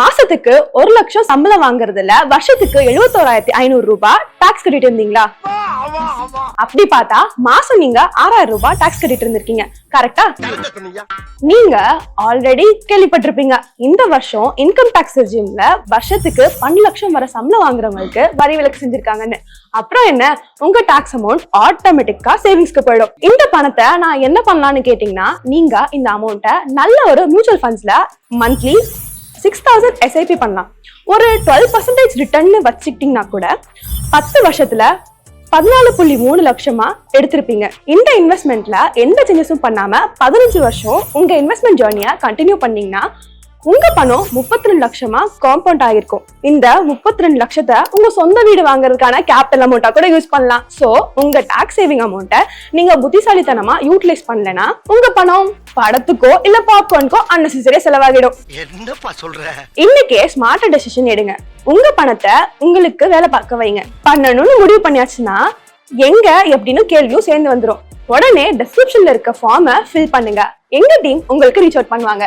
மாசத்துக்கு ஒரு லட்சம் சம்பளம் வாங்குறதுல வருஷத்துக்கு எழுபத்தோராயிரத்தி ஐநூறு ரூபாய் டாக்ஸ் கட்டிட்டு இருந்தீங்களா? அப்படி பார்த்தா மாசம் நீங்க ஆறாயிரம் ரூபாய் டாக்ஸ் கட்டிட்டு இருந்திருக்கீங்க. கரெக்டா நீங்க ஆல்ரெடி கேள்விப்பட்டிருப்பீங்க. இந்த வருஷம் இன்கம் டாக்ஸ் ரெஜிம்ல வருஷத்துக்கு பன்னெண்டு லட்சம் வர சம்பளம் வாங்குறவங்களுக்கு வரி விலக்கு செஞ்சிருக்காங்கன்னு. அப்புறம் என்ன? உங்க டாக்ஸ் அமௌண்ட் ஆட்டோமேட்டிக்கா சேவிங்ஸ்க்கு போயிடும். இந்த பணத்தை நான் என்ன பண்ணலாம்னு கேட்டீங்கன்னா நீங்க இந்த அமௌண்ட்டை நல்ல ஒரு மியூச்சுவல் ஃபண்ட்ஸ்ல மந்த்லி சிக்ஸ் தௌசண்ட் எஸ்ஐபி பண்ணலாம். ஒரு டுவெல் பர்சன்டேஜ் ரிட்டர்ன் வச்சுக்கிட்டீங்கன்னா கூட பத்து வருஷத்துல பதினாலு புள்ளி மூணு லட்சமா எடுத்திருப்பீங்க. இந்த இன்வெஸ்ட்மெண்ட்ல எந்த சேஞ்சஸும் பண்ணாம பதினஞ்சு வருஷம் உங்க இன்வெஸ்ட்மெண்ட் ஜேர்னியை கண்டினியூ பண்ணீங்கன்னா உங்க பணம் முப்பத்தி ரெண்டு லட்சமா காம்பவுண்ட் ஆகிருக்கும் இந்த முப்பத்தி ரெண்டு லட்சத்தை உங்க சொந்த வீடு வாங்குறதுக்கான கேபிட்டல் அமௌண்ட்டா கூட யூஸ் பண்ணலாம். சோ உங்க டாக்ஸ் சேவிங் அமௌண்ட்டை நீங்க புத்திசாலித்தனமா யூட்டிலைஸ் பண்ணலனா உங்க பணம் படத்துக்கோ இல்ல பாப்கார்னுக்கோ அன்னெசரியா செலவாகிடும். என்னப்பா சொல்ற? இன்னைக்கே ஸ்மார்ட் டெசிஷன் எடுங்க. உங்க பணத்தை உங்களுக்கு வேலை பார்க்க வைங்க. பண்ணணும்னு முடிவு பண்ணியாச்சுன்னா எங்க எப்படின்னு கேள்வியும் சேர்ந்து வந்துரும். உடனே டிஸ்கிரிப்ஷன்ல இருக்க ஃபார்மை ஃபில் பண்ணுங்க. எங்க டீம் உங்களுக்கு ரீச் அவுட் பண்ணுவாங்க.